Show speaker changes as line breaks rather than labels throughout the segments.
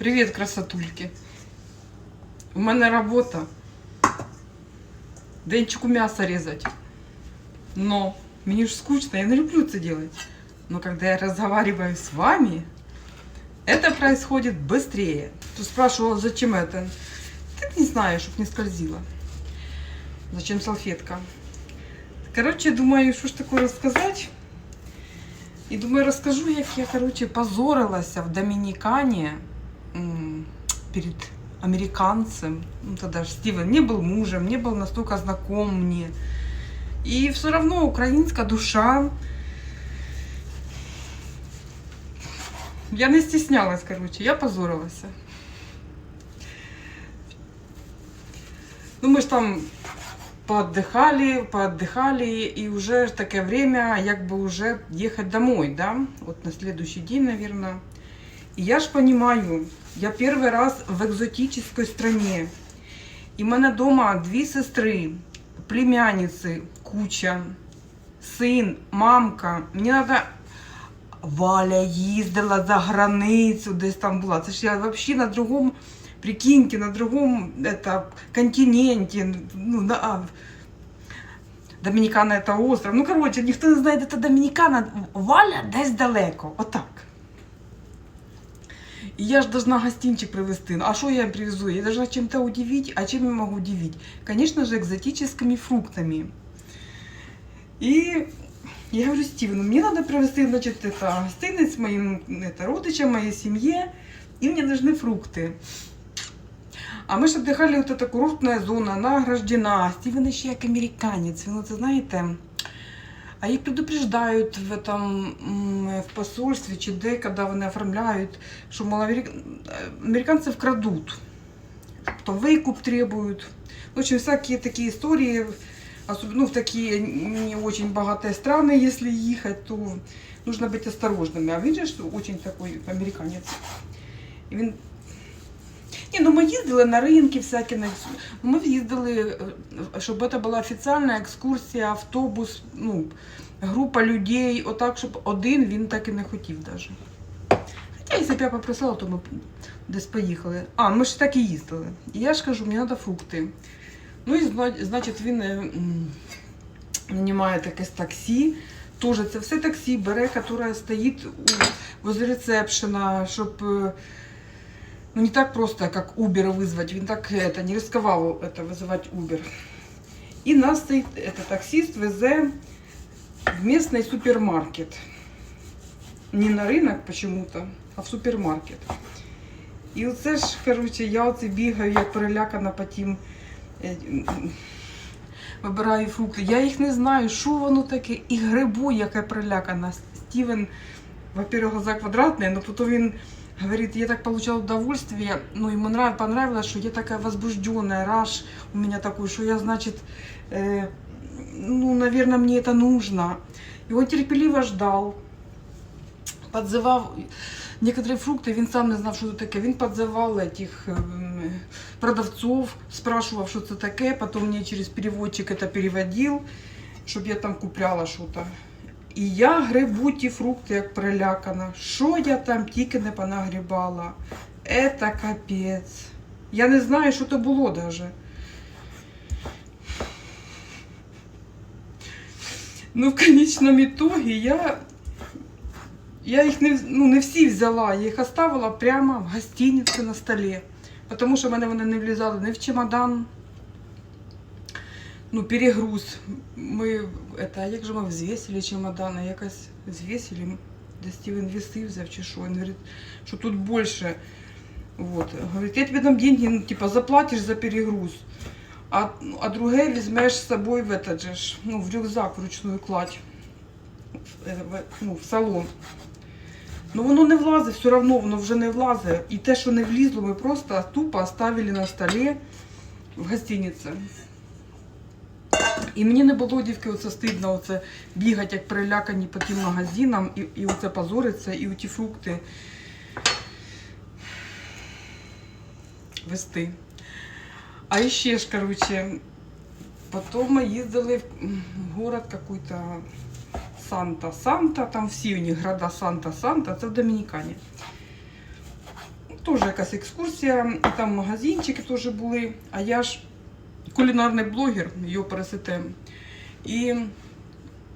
Привіт, красотульки. У мене робота. Денчику м'ясо різати. Но мені ж скучно, я не люблю це делать. Но когда я разговариваю с вами, это происходит быстрее. Ты спрашивала, зачем это? Ты не знаешь, чтобы не скользила. Зачем салфетка? Короче, думаю, що ж таке розказати. І думаю, розкажу, як я, короче, позорилася в Доминикане м, перед американцем. Ну, тогда же Стивен не был мужем, не был настолько знаком мне. И все равно украинская душа. Я не стеснялась, короче, я позорилась. Ну, мы ж там поотдыхали, поотдыхали, и уже ж таке время, як бы уже ехать домой, да, вот на следующий день, наверное. И я ж понимаю, я первый раз в экзотической стране. І в мене дома дві сестри, племянниці, куча, син, мамка. Мені треба. Валя їздила за границю, десь там була. Це ж я взагалі на другому, прикиньте, на другому это, континенті. Ну, на, а, Домінікана це остров. Ну, коротше, ніхто не знає, де це Домінікана. Валя десь далеко. Отак. И я же должна гостинчик привезти. Ну, А что я им привезу? Я должна чем-то удивить. А чем я могу удивить? Конечно же, экзотическими фруктами. И я говорю, Стивену, мне надо привезти, значит, это, гостиниц моим это, родичам, моей семье, и мне нужны фрукты. А ми ж отдыхали, вот эта курортная зона, она ограждена. Стивен еще як американец, він це знаєте. А їх предупреждають в этом м, в посольстві чи де, коли вони оформляють, що мол, америк... американці вкрадуть, потом выкуп требуют. В общем, всякие такие истории, особенно ну, в такие не очень богатые страны, если ехать, то нужно быть осторожными. А він же ж очень такой американець. І він ні, ну ми їздили на ринки всякі, на ми їздили, е, щоб це була офіційна екскурсія, автобус, ну, група людей, отак, щоб один він так і не хотів навіть. Хоча, якщо б я попросила, то ми десь поїхали. А, ми ж так і їздили. І я ж кажу, мені треба фрукти. Ну і значить він е, м, якесь таксі. Тоже це все таксі бере, яке стоїть возле ресепшена, щоб. е, Ну, не так просто, как Uber вызвать. Він так это, не рисковал это, вызывать Uber. И нас стоит, это таксист везе в местный супермаркет. Не на рынок почему-то, а в супермаркет. І оце ж, короче, я оце бігаю, як перелякана потім. е, м, Вибираю фрукти. Я їх не знаю, що воно таке. І грибу, яка перелякана. Стівен, во-первых, глаза квадратные, но потом він Говорит, я так получал удовольствие, ну, ему нрав, понравилось, что я такая возбужденная, раш у меня такой, что я, значит, э, ну, наверное, мне это нужно. И он терпеливо ждал, подзывал некоторые фрукты, він сам не знав, що це таке. Він подзывал этих ем, продавцов, спрашивал, що це таке, потом мне через переводчик это переводил, щоб я там купляла что-то. І я грибу ті фрукти, як перелякана. Що я там тільки не понагрібала. Це капець. Я не знаю, що то було даже. Ну, в конечном итоге я, я їх не, ну, не всі взяла, я їх оставила прямо в гостиниці на столі. Тому що в мене вони не влізали ні в чемодан, ну, перегруз. Ми, это, як же ми взвесили чемодани, якось взвесили, де Стівен веси взяв чи що. Він говорить, що тут більше. Вот. Говорит, я тебе дам деньги, ну, типа, заплатишь за перегруз. А, а друге візьмеш з собою в этот же, ж, ну, в рюкзак вручную кладь. Е, в, ну, в салон. Ну воно не влазить, все одно воно вже не влазить. І те, що не влізло, ми просто тупо оставили на столі в гостиниці. І мені не було дівки оце стидно оце бігати, як перелякані по тим магазинам, і, і оце позориться, і оті фрукти вести. А ще ж, короче, потім ми їздили в город какой-то Санта-Санта, там всі у них города Санта-Санта, це в Домінікані. теж якась екскурсія, і там магазинчики теж були. А я ж кулінарний блогер, його пересетем. І,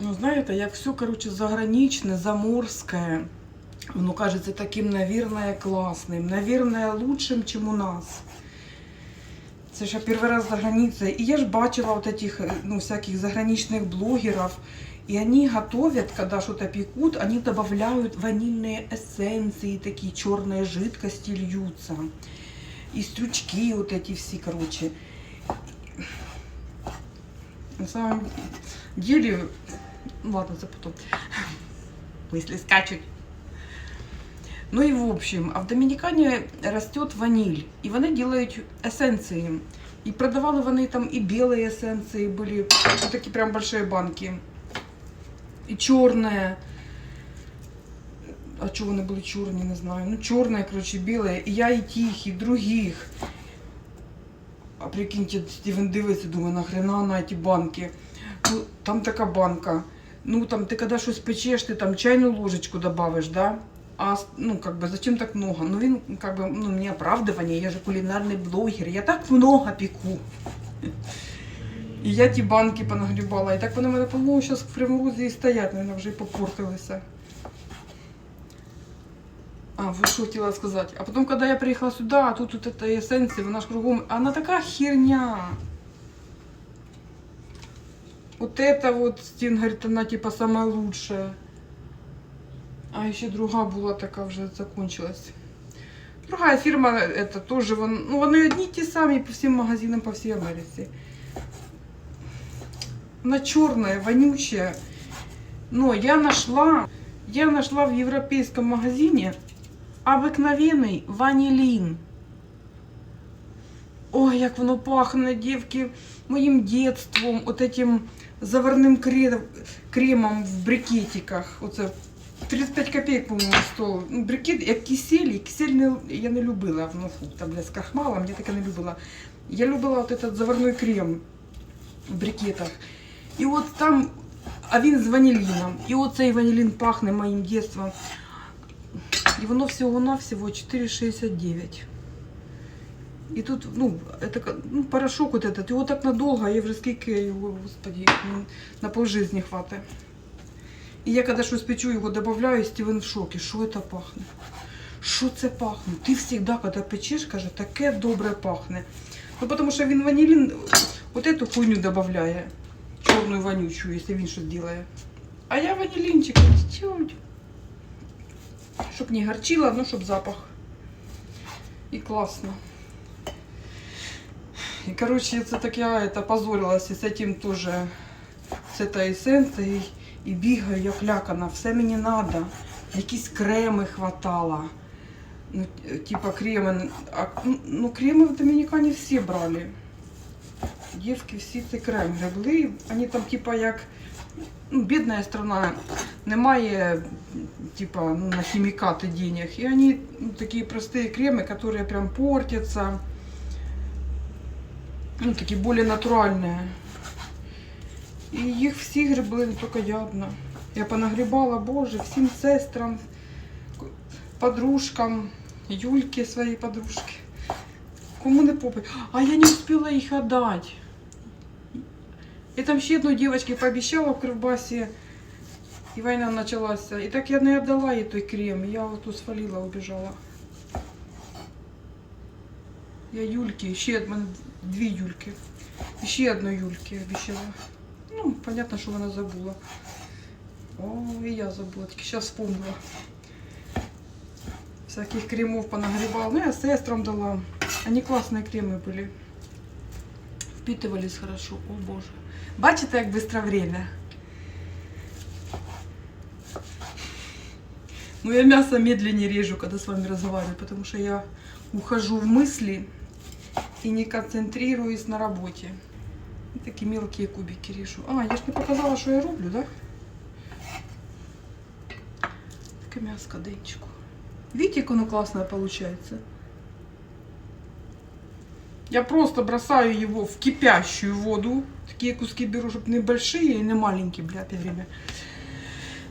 ну, знаєте, як все, короче, заграничне, заморське. Воно кажется таким, наверное, классным, наверное, лучшим, чем у нас. Це ж я перший раз за границей. И я ж бачила вот этих, э, ну, всяких заграничных блогеров. И они готовят, когда что-то пекут, они добавляют ванильные эссенции, такие черные жидкости льются. И стручки вот эти все, короче. На самом деле, ладно, это потом. Мысли скачут. Ну і в общем, а в Домінікані росте ваніль, і вони делають есенції. І продавали вони там і білі есенції були, вот такі прям большие банки. І чорне. А чого вони були чорні, не знаю. Ну, чорне, короче, біле. І я і тих, і других. А прикиньте, Стівен дивиться, думає, нахрена на ті банки. Ну, там така банка. Ну, там ти коли щось печеш, ти там чайну ложечку добавиш, да? А, ну, как бы, зачем так много? Ну, він, как бы, ну, не оправдывание, я же кулинарный блогер, я так много пеку. І я ті банки понагрібала, і так вони в мене, по-моєму, зараз в приморозі і стоять, наверное, вже і попортилися. А, вот что хотела сказать. А потом, когда я приехала сюда, а тут вот эта эссенция, вона ж кругом, она такая херня. Вот это вот, Стин говорит, она типа самая лучшая. А еще другая была такая уже закончилась. Другая фирма, это тоже, вон, ну, вони одні ті самі по всім магазинам, по всій Америці. Она черная, вонючая. Но я нашла, я нашла в европейском магазине обыкновенный ванилин. Ой, як воно пахне, дівки, моїм детством, от этим заварним кре- кремом в брикетиках. Оце 35 копеек, по-моєму, стоїв. Ну, брикет, як кисель, і кисель не, я не любила. Ну, фу, там, бля, з крахмалом, я таке не любила. Я любила от этот заварной крем в брикетах. І от там, а він з ваніліном. І оцей ванілін пахне моїм дитинством. І воно всього-навсього 4,69. І тут, ну, это, ка- ну, порошок вот этот, його так надовго, я вже скільки його, господи, ну, на полжизні хватає. І я коли щось печу, його додаю, Стівен в шокі. Що це пахне? Що це пахне? Ти завжди, коли печеш, каже, таке добре пахне. Ну, тому що він ванілін, от эту хуйню додає. Чорну вонючу, якщо він щось робить. А я ванілінчик чуть-чуть. Щоб не горчило, ну, щоб запах. І класно. И, короче, это так я это позорилась и с этим тоже, с этой эссенцией. І бігаю, як лякана, все мені треба. Якісь креми хватало. Ну, т- типа креми. А, ну, ну, креми в Домінікані всі брали. Дівки всі цей крем гребли. Вони там, типа, як ну, бідна страна, немає типа, ну, на хімікати денег. І вони ну, такі прості креми, які прям портяться. Ну, такі більш натуральні. І їх всі гребли, не тільки я одна. Я понагрібала, боже, всім сестрам, подружкам, Юльке своїй подружки. Кому не попить. А я не успела їх отдать. І там ще одну дівчинці пообіцяла в Кривбасі, і війна почалася. І так я не віддала їй той крем. Я от тут свалила, убіжала. Я Юльки, ще в мене дві Юльки. І ще одну Юльки обіцяла. Ну, понятно, що вона забула. О, і я забула, тільки зараз вспомнила. Всяких кремов понагребала. Ну, я сестрам дала. Они классные кремы были. Впитывались хорошо. О, боже. Бачите, як быстро время? Ну, я мясо медленнее режу, когда с вами разговариваю, потому что я ухожу в мысли и не концентрируюсь на работе. И такие мелкие кубики режу. А, я ж не показала, что я роблю, да? Таке мяско денчику. Видите, как оно классное получается? Я просто бросаю его в кипящую воду. Такие куски беру, чтобы не большие и не маленькие, бля, опять время.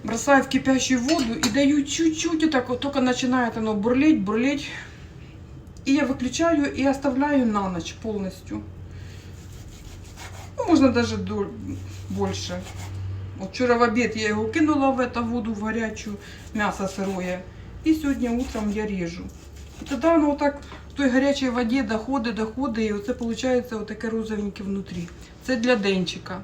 Бросаю в кипящую воду и даю чуть-чуть, и так вот только начинает оно бурлеть, бурлеть. И я выключаю и оставляю на ночь полностью. Ну, можно даже до- больше. Вот вчера в обед я его кинула в эту воду в горячую, мясо сырое. И сегодня утром я режу. І тоді воно отак в той гарячій воді доходить, доходить, і оце виходить отаке розовеньке внутрі. Це для денчика.